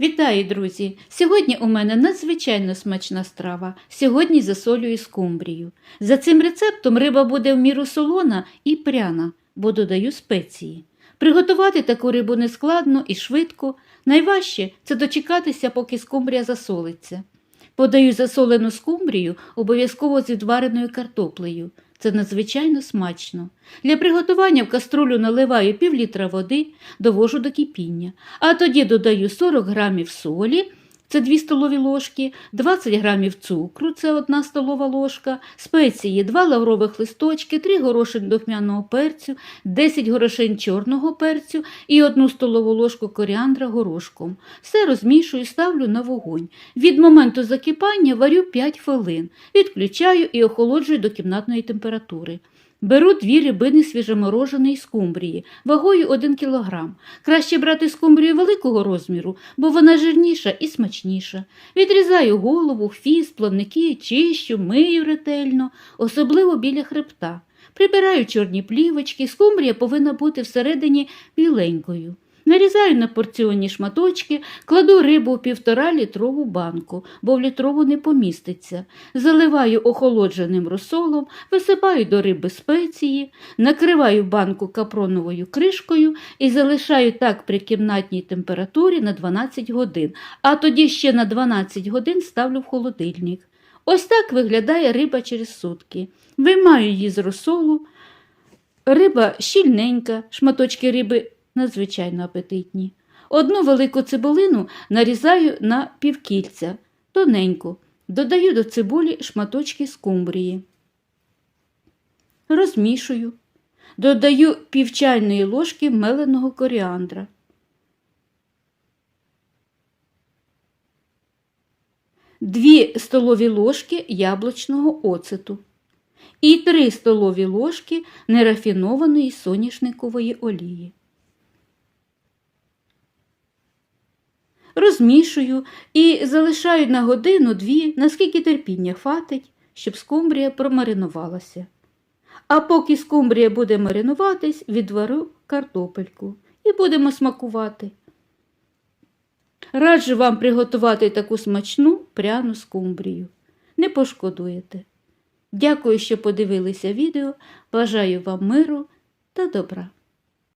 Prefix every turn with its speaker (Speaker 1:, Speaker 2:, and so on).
Speaker 1: Вітаю, друзі! Сьогодні у мене надзвичайно смачна страва. Сьогодні засолюю скумбрію. За цим рецептом риба буде в міру солона і пряна, бо додаю спеції. Приготувати таку рибу нескладно і швидко. Найважче це дочекатися, поки скумбрія засолиться. Подаю засолену скумбрію обов'язково з відвареною картоплею. Це надзвичайно смачно. Для приготування в каструлю наливаю пів літра води, довожу до кипіння, а тоді додаю 40 грамів солі, це 2 столові ложки, 20 грамів цукру, це 1 столова ложка, спеції 2 лаврових листочки, 3 горошин духмяного перцю, 10 горошин чорного перцю і 1 столову ложку коріандра горошком. Все розмішую, ставлю на вогонь. Від моменту закипання варю 5 хвилин, відключаю і охолоджую до кімнатної температури. Беру дві рибини свіжемороженої скумбрії, вагою 1 кг. Краще брати скумбрію великого розміру, бо вона жирніша і смачніша. Відрізаю голову, хвіст, плавники, чищу, мию ретельно, особливо біля хребта. Прибираю чорні плівочки, скумбрія повинна бути всередині біленькою. Нарізаю на порціонні шматочки, кладу рибу в півтора літрову банку, бо в літрову не поміститься. Заливаю охолодженим розсолом, висипаю до риби спеції, накриваю банку капроновою кришкою і залишаю так при кімнатній температурі на 12 годин, а тоді ще на 12 годин ставлю в холодильник. Ось так виглядає риба через сутки. Виймаю її з розсолу. Риба щільненька, шматочки риби надзвичайно апетитні. Одну велику цибулину нарізаю на півкільця, тоненьку, додаю до цибулі шматочки скумбрії. Розмішую, додаю пів ложки меленого коріандра. Дві столові ложки яблучного оцету і 3 столові ложки нерафінованої соняшникової олії. Розмішую і залишаю на годину-дві, наскільки терпіння хватить, щоб скумбрія промаринувалася. А поки скумбрія буде маринуватись, відварю картопельку і будемо смакувати. Раджу вам приготувати таку смачну пряну скумбрію. Не пошкодуєте. Дякую, що подивилися відео. Бажаю вам миру та добра.